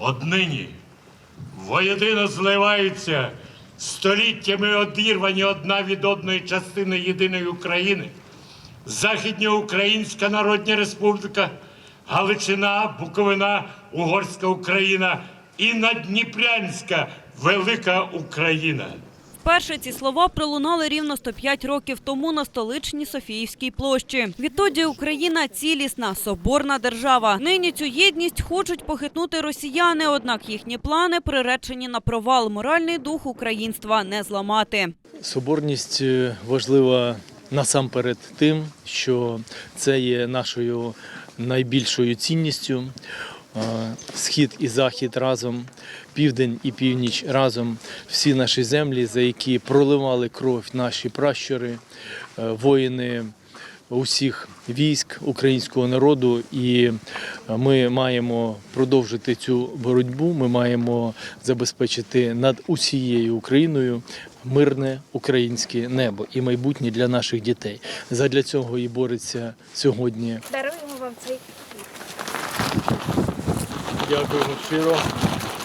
Однині воєдино зливаються століттями одірвані одна від одної частини єдиної України, Західньоукраїнська Народна Республіка, Галичина, Буковина, Угорська Україна і Надніпрянська Велика Україна. Вперше ці слова пролунали рівно 105 років тому на столичній Софіївській площі. Відтоді Україна цілісна, соборна держава. Нині цю єдність хочуть похитнути росіяни, однак їхні плани приречені на провал. Моральний дух українства не зламати. Соборність е, важлива насамперед тим, що це є нашою найбільшою цінністю. Е, Схід і захід разом, південь і північ разом, всі наші землі, за які проливали кров наші пращури, е, воїни усіх військ українського народу, і ми маємо продовжити цю боротьбу. Ми маємо забезпечити над усією Україною мирне українське небо і майбутнє для наших дітей. Задля цього і бореться сьогодні. Даруємо вам цей Дякуємо щиро.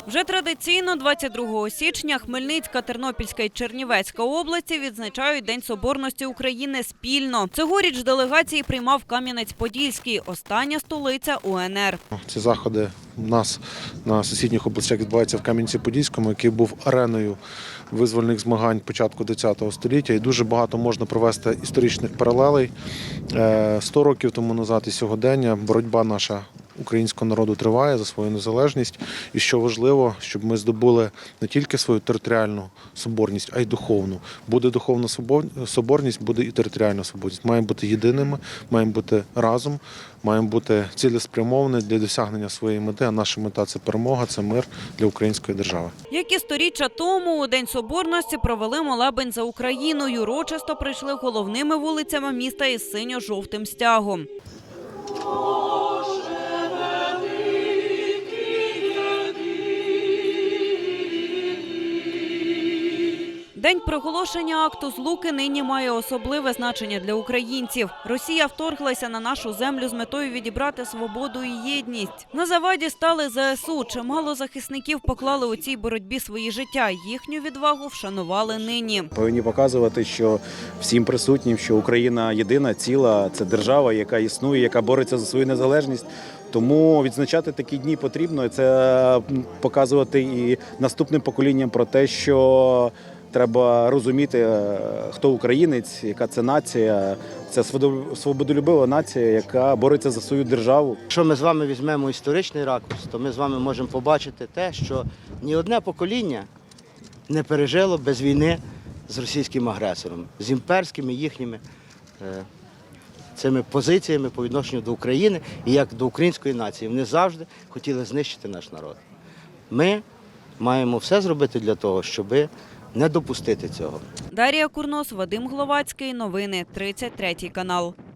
Вже традиційно 22 січня Хмельницька, Тернопільська і Чернівецька області відзначають День Соборності України спільно. Цьогоріч делегації приймав Кам'янець-Подільський, остання столиця УНР. Ці заходи у нас на сусідніх областях відбуваються в Кам'янці-Подільському, який був ареною визвольних змагань початку ХХ століття. І дуже багато можна провести історичних паралелей. Е, 100 років тому назад і сьогодення боротьба наша українського народу триває за свою незалежність. І що важливо, щоб ми здобули не тільки свою територіальну соборність, а й духовну. Буде духовна соборність, буде і територіальна соборність. Маємо бути єдиними, маємо бути разом, маємо бути цілеспрямовані для досягнення своєї мети. А наша мета це перемога, це мир для української держави. Як і сторіччя тому, у День Соборності провели молебень за Україною. Урочисто прийшли головними вулицями міста із синьо-жовтим стягом. День проголошення акту злуки нині має особливе значення для українців. Росія вторглася на нашу землю з метою відібрати свободу і єдність. На заваді стали ЗСУ. Чимало захисників поклали у цій боротьбі свої життя. Їхню відвагу вшанували нині. Повинні показувати, що всім присутнім, що Україна єдина, ціла, це держава, яка існує, яка бореться за свою незалежність. Тому відзначати такі дні потрібно. Це показувати і наступним поколінням про те, що треба розуміти, е, хто українець, яка це нація. Це свободолюбива нація, яка бореться за свою державу. Якщо ми з вами візьмемо історичний ракурс, то ми з вами можемо побачити те, що ні одне покоління не пережило без війни з російським агресором, з імперськими їхніми е, цими позиціями по відношенню до України і як до української нації. Вони завжди хотіли знищити наш народ. Ми маємо все зробити для того, щоб не допустити цього. Дарія Курнос, Вадим Гловацький. Новини 33 канал.